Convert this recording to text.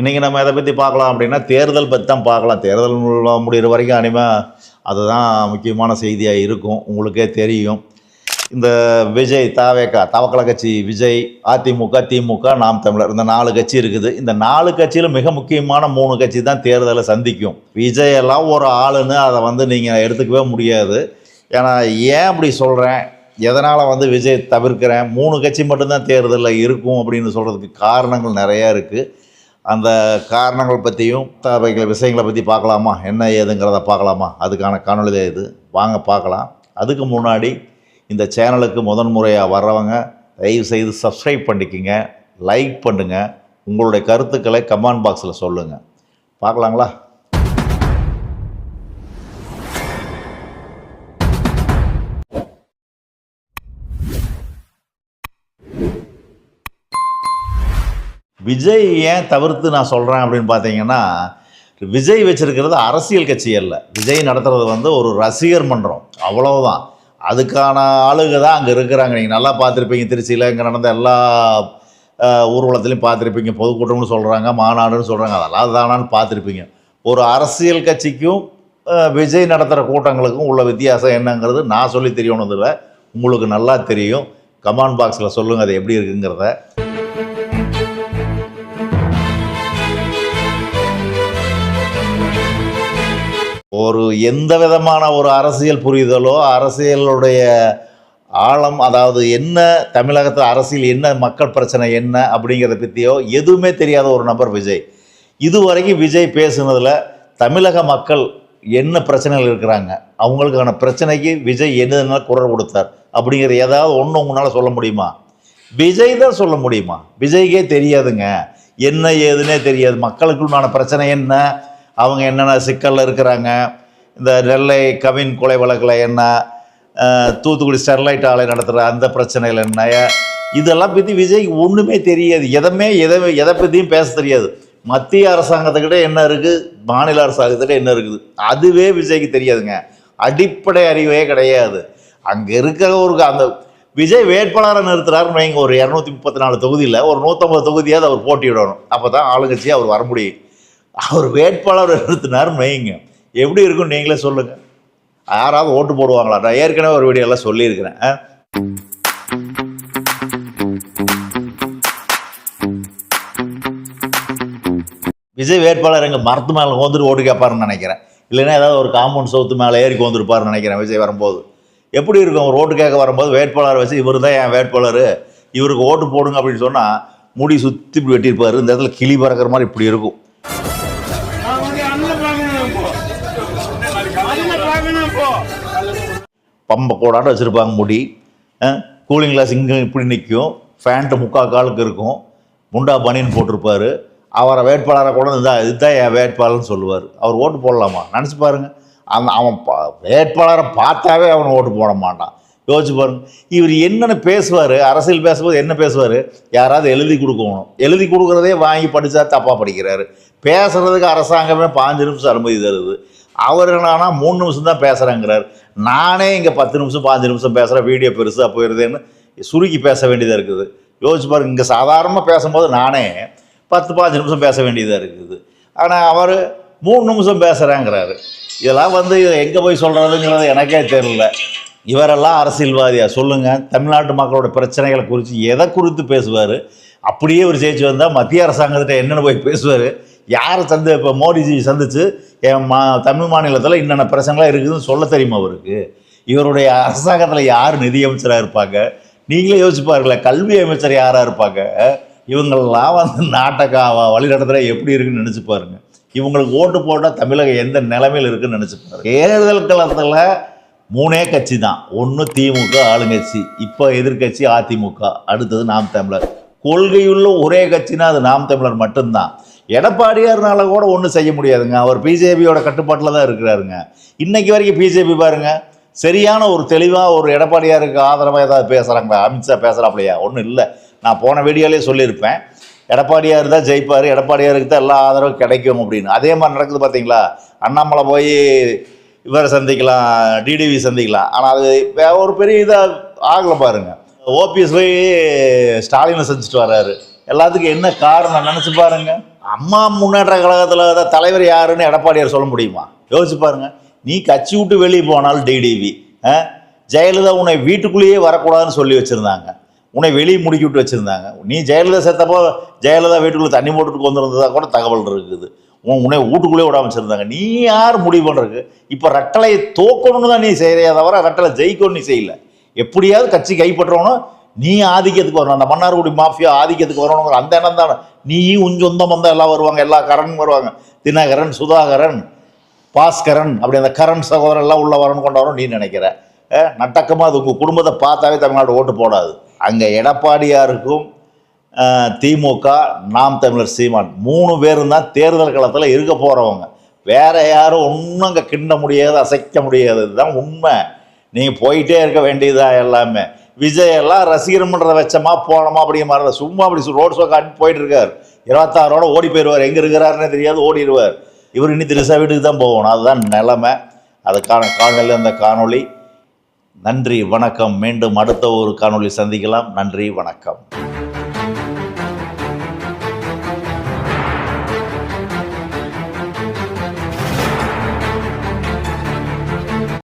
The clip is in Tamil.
இன்றைக்கி நம்ம எதை பற்றி பார்க்கலாம் அப்படின்னா தேர்தல் பற்றி தான் பார்க்கலாம். தேர்தல் முடிகிற வரைக்கும் அனிமே அதுதான் முக்கியமான செய்தியாக இருக்கும். உங்களுக்கே தெரியும். இந்த விஜய் தாவேக்கா தவக்கல கட்சி விஜய் அதிமுக திமுக நாம் தமிழர். இந்த நாலு கட்சி இருக்குது. இந்த நாலு கட்சியில் மிக முக்கியமான மூணு கட்சி தான் தேர்தலை சந்திக்கும். விஜய் எல்லாம் ஒரு ஆளுன்னு அதை வந்து நீங்கள் எடுத்துக்கவே முடியாது. ஏன்னா ஏன் அப்படி சொல்கிறேன் எதனால் வந்து விஜய் தவிர்க்கிறேன்? மூணு கட்சி மட்டும்தான் தேர்தலில் இருக்கும் அப்படின்னு சொல்கிறதுக்கு காரணங்கள் நிறையா இருக்குது அந்த காரணங்கள் பற்றியும் தேவைகள் விஷயங்களை பற்றி பார்க்கலாமா? என்ன ஏதுங்கிறத பார்க்கலாமா? அதுக்கான காணொளி தான் இது. வாங்க பார்க்கலாம். அதுக்கு முன்னாடி இந்த சேனலுக்கு முதன் முறையாக வர்றவங்க தயவு செய்து சப்ஸ்கிரைப் பண்ணிக்கோங்க லைக் பண்ணுங்கள் உங்களுடைய கருத்துக்களை கமெண்ட் பாக்ஸில் சொல்லுங்கள் பார்க்கலாங்களா? விஜய் ஏன் தவிர்த்து நான் சொல்கிறேன் அப்படின்னு பார்த்தீங்கன்னா விஜய் வச்சுருக்கிறது அரசியல் கட்சி அல்ல. விஜய் நடத்துகிறது வந்து ஒரு ரசிகர் மன்றம். அவ்வளவுதான். அதுக்கான ஆளுங்க தான் அங்கே இருக்கிறாங்க. நீங்கள் நல்லா பார்த்துருப்பீங்க. திருச்சியில் இங்கே நடந்த எல்லா அஹ், ஊர்வலத்துலையும் பார்த்துருப்பீங்க. பொதுக்கூட்டம்னு சொல்கிறாங்க மாநாடுன்னு சொல்கிறாங்க அதெல்லாம் தானான்னு பார்த்துருப்பீங்க. ஒரு அரசியல் கட்சிக்கும் விஜய் நடத்துகிற கூட்டங்களுக்கும் உள்ள வித்தியாசம் என்னங்கிறது நான் சொல்லி தெரியணுதில்ல உங்களுக்கு நல்லா தெரியும். கமெண்ட் பாக்ஸில் சொல்லுங்கள் அது எப்படி இருக்குங்கிறத. ஒரு எந்த விதமான ஒரு அரசியல் புரிதலோ அரசியலுடைய ஆழம் அதாவது என்ன தமிழகத்தில் அரசியல் என்ன மக்கள் பிரச்சனை என்ன அப்படிங்கிறத பற்றியோ எதுவுமே தெரியாத ஒரு நபர் விஜய். இதுவரைக்கும் விஜய் பேசுனதில் தமிழக மக்கள் என்ன பிரச்சனைகள் இருக்கிறாங்க? அவங்களுக்கான பிரச்சனைக்கு விஜய் என்னதுனால குரல் கொடுத்தார்? அப்படிங்கிற ஏதாவது ஒன்று உங்களால் சொல்ல முடியுமா? விஜய் தான் சொல்ல முடியுமா? விஜய்க்கே தெரியாதுங்க. என்ன ஏதுன்னே தெரியாது. மக்களுக்குள்ளான பிரச்சனை என்ன? அவங்க என்னென்ன சிக்கலில் இருக்கிறாங்க? இந்த நெல்லை கவின் கொலை வழக்கில் என்ன? தூத்துக்குடி ஸ்டெர்லைட் ஆலை நடத்துகிற அந்த பிரச்சனைகள் என்ன? இதெல்லாம் பற்றி விஜய்க்கு ஒன்றுமே தெரியாது. எதமே எதை எதை பற்றியும் பேச தெரியாது. மத்திய அரசாங்கத்துக்கிட்ட என்ன இருக்குது மாநில அரசாங்கத்துக்கிட்ட என்ன இருக்குது? அதுவே விஜய்க்கு தெரியாதுங்க. அடிப்படை அறிவே கிடையாது. அங்கே இருக்கிற ஒரு அந்த விஜய் வேட்பாளரை நிறுத்துறாருன்னு வைங்க. ஒரு இரநூத்தி முப்பத்தி நாலு தொகுதியில் ஒரு நூற்றம்பது தொகுதியாவது அவர் போட்டியிடணும். அப்போ தான் ஆளுங்கட்சியாக அவர் வர முடியும். அவர் வேட்பாளர் நிறுத்தினார் வைங்க எப்படி இருக்கும் நீங்களே சொல்லுங்கள் யாராவது ஓட்டு போடுவாங்களா நான் ஏற்கனவே ஒரு வீடியோலாம் சொல்லியிருக்கிறேன். விஜய் வேட்பாளர் எங்கள் மரத்து மேலே வந்துட்டு ஓட்டு கேட்பாருன்னு நினைக்கிறேன். இல்லைன்னா ஏதாவது ஒரு காம்பவுண்ட் சவுத்து மேலே ஏறி வந்துருப்பாருன்னு நினைக்கிறேன் விஜய் வரும்போது. எப்படி இருக்கும் ஒரு ஓட்டு கேட்க வரும்போது வேட்பாளர் வச்சு இவர் தான் என் வேட்பாளர் இவருக்கு ஓட்டு போடுங்க அப்படின்னு சொன்னால் முடி சுற்றி இப்படி வெட்டியிருப்பார். இந்த இடத்துல கிளி பறக்கிற மாதிரி இப்படி இருக்கும். பம்பை கூடாட்டம் வச்சுருப்பாங்க முடி. கூலிங் கிளாஸ் இங்கே இப்படி நிற்கும் ஃபேண்ட்டு முக்கால் காலுக்கு இருக்கும். முண்டா பனியன் போட்டிருப்பாரு. அவரை வேட்பாளரை கூட இதுதான் இதுதான் என் வேட்பாளர்னு சொல்லுவார். அவர் ஓட்டு போடலாமா? நினச்சி பாருங்க. அந்த அவன் பா- வேட்பாளரை பார்த்தாவே அவன் ஓட்டு போட மாட்டான். யோசிச்சு பாருங்க. இவர் என்னென்னு பேசுவார் அரசியல் பேசும்போது என்ன பேசுவார்? யாராவது எழுதி கொடுக்கணும். எழுதி கொடுக்குறதே வாங்கி படித்தா தப்பாக படிக்கிறாரு. பேசுகிறதுக்கு அரசாங்கமே பாஞ்சு நிமிஷம் அனுமதி தருது. அவர் என்னன்னா மூணு நிமிஷம் தான் பேசுகிறேங்கிறார் நானே இங்கே பத்து நிமிஷம் பாஞ்சு நிமிஷம் பேசுகிறேன் வீடியோ பெருசாக போயிடுதுன்னு சுருக்கி பேச வேண்டியதாக இருக்குது. யோசிச்சு பாருங்க இங்கே சாதாரணமாக பேசும்போது நானே பத்து பாஞ்சு நிமிஷம் பேச வேண்டியதாக இருக்குது. ஆனால் அவர் மூணு நிமிஷம் பேசுகிறேங்கிறாரு இதெல்லாம் வந்து எங்கே போய் சொல்கிறதுங்கிறது எனக்கே தெரியல. இவரெல்லாம் அரசியல்வாதியாக சொல்லுங்கள் தமிழ்நாட்டு மக்களோட பிரச்சனைகளை குறித்து எதை குறித்து பேசுவார்? அப்படியே ஒரு ஜெயிச்சு வந்தால் மத்திய அரசாங்கத்திட்ட என்னென்னு போய் பேசுவார். யாரை சந்தி இப்போ மோடிஜி சந்தித்து என் மா தமிழ் மாநிலத்தில் என்னென்ன பிரச்சனைலாம் இருக்குதுன்னு சொல்ல தெரியுமா அவருக்கு? இவருடைய அரசாங்கத்தில் யார் நிதியமைச்சராக இருப்பாங்க? நீங்களே யோசிச்சு பாருங்களேன் கல்வி அமைச்சர் யாராக இருப்பாங்க? இவங்கள்லாம் வந்து நாட்டை வழி நடத்துகிற எப்படி இருக்குன்னு நினச்சி பாருங்க. இவங்களுக்கு ஓட்டு போட்டால் தமிழகம் எந்த நிலைமையில் இருக்குன்னு நினச்சி பாருங்கள் தேர்தல் களத்தில் மூணே கட்சி தான். ஒன்று திமுக ஆளுங்கட்சி. இப்போ எதிர்க்கட்சி அதிமுக அடுத்தது நாம் தமிழர். கொள்கையுள்ள ஒரே கட்சினா அது நாம் தமிழர் மட்டும்தான். எடப்பாடியார்னால கூட ஒன்றும் செய்ய முடியாதுங்க. அவர் பிஜேபியோட கட்டுப்பாட்டில் தான் இருக்கிறாருங்க. இன்னைக்கு வரைக்கும் பிஜேபி பாருங்க சரியான ஒரு தெளிவாக ஒரு எடப்பாடியாருக்கு ஆதரவாக ஏதாவது பேசுகிறாங்களா அமித்ஷா பேசுகிறாப்லையா ஒன்றும் இல்லை. நான் போன வீடியோலேயே சொல்லியிருப்பேன். எடப்பாடியார் தான் ஜெயிப்பார் எடப்பாடியாருக்கு தான் எல்லா ஆதரவும் கிடைக்கும் அப்படின்னு. அதே மாதிரி நடக்குது பார்த்தீங்களா அண்ணாமலை போய் இவரை சந்திக்கலாம் டிடிவி சந்திக்கலாம். ஆனால் அது வே- ஒரு பெரிய இதாக ஆகலை பாருங்க. ஓபிஎஸ் போய் ஸ்டாலினை சந்திச்சுட்டு வர்றாரு எல்லாத்துக்கும் என்ன காரணம் நினச்சி பாருங்க. அம்மா முன்னேற்ற கழகத்தில் தலைவர் யாருன்னு எடப்பாடியார் சொல்ல முடியுமா? யோசிச்சு பாருங்க. நீ கட்சி விட்டு வெளியே போனாலும் டிடிவி ஜெயலலிதா உன்னை வீட்டுக்குள்ளேயே வரக்கூடாதுன்னு சொல்லி வச்சுருந்தாங்க. உன்னை வெளியே முடிக்கி விட்டு வச்சுருந்தாங்க. நீ ஜெயலலிதா செத்தப்போ ஜெயலலிதா வீட்டுக்குள்ளே தண்ணி போட்டுட்டு வந்துருந்ததாக கூட தகவல் இருக்குது. உன் உன்னை வீட்டுக்குள்ளேயே விடாம வச்சுருந்தாங்க. நீ யார் முடிவு பண்ணுறக்கு இப்போ ரெட்டலையை தோக்கணும்னு தான் நீ செய்கிறியா தவிர ரெட்டலை ஜெயிக்கணும்னு நீ செய்யலை. எப்படியாவது கட்சி கைப்பற்றணும். நீ ஆதிக்கத்துக்கு வரணும். அந்த மன்னார்குடி மாஃபியா ஆதிக்கத்துக்கு வரணுங்கிற அந்த எண்ணம் தானே. நீ உன் சொந்தம் வந்தால் எல்லாம் வருவாங்க. எல்லா கரன் வருவாங்க. தினகரன் சுதாகரன் பாஸ்கரன் அப்படி அந்த கரண் சகோதரன் எல்லாம் உள்ள வரணும் கொண்டு நீ நினைக்கிற. நட்டக்கமாக அது உங்கள் குடும்பத்தை பார்த்தாவே தமிழ்நாடு ஓட்டு போடாது. அங்கே எடப்பாடியாருக்கும் திமுக நாம் தமிழர் சீமான் மூணு பேரும் தான் தேர்தல் களத்தில் இருக்க போகிறவங்க வேற யாரும் ஒன்றும் அங்கே கிண்ட முடியாது அசைக்க முடியாது. இதுதான் உண்மை. நீங்கள் போயிட்டே இருக்க வேண்டியதா எல்லாமே. விஜய் எல்லாம் ரசிகர் வச்சமா போனோமா அப்படிங்கிற மாதிரி சும்மா அப்படி ரோட் ஷோ காட்டி போயிட்டு இருக்கார் இருபத்தாறோட ஓடி போயிடுவார். எங்கே இருக்கிறாருன்னே தெரியாது ஓடிடுவார். இவர் இன்னி திருசா வீட்டுக்கு தான் போகணும். அதுதான் நிலைமை. அதுக்கான காணொலி அந்த காணொளி. நன்றி வணக்கம். மீண்டும் அடுத்த ஒரு காணொளி சந்திக்கலாம். நன்றி வணக்கம்.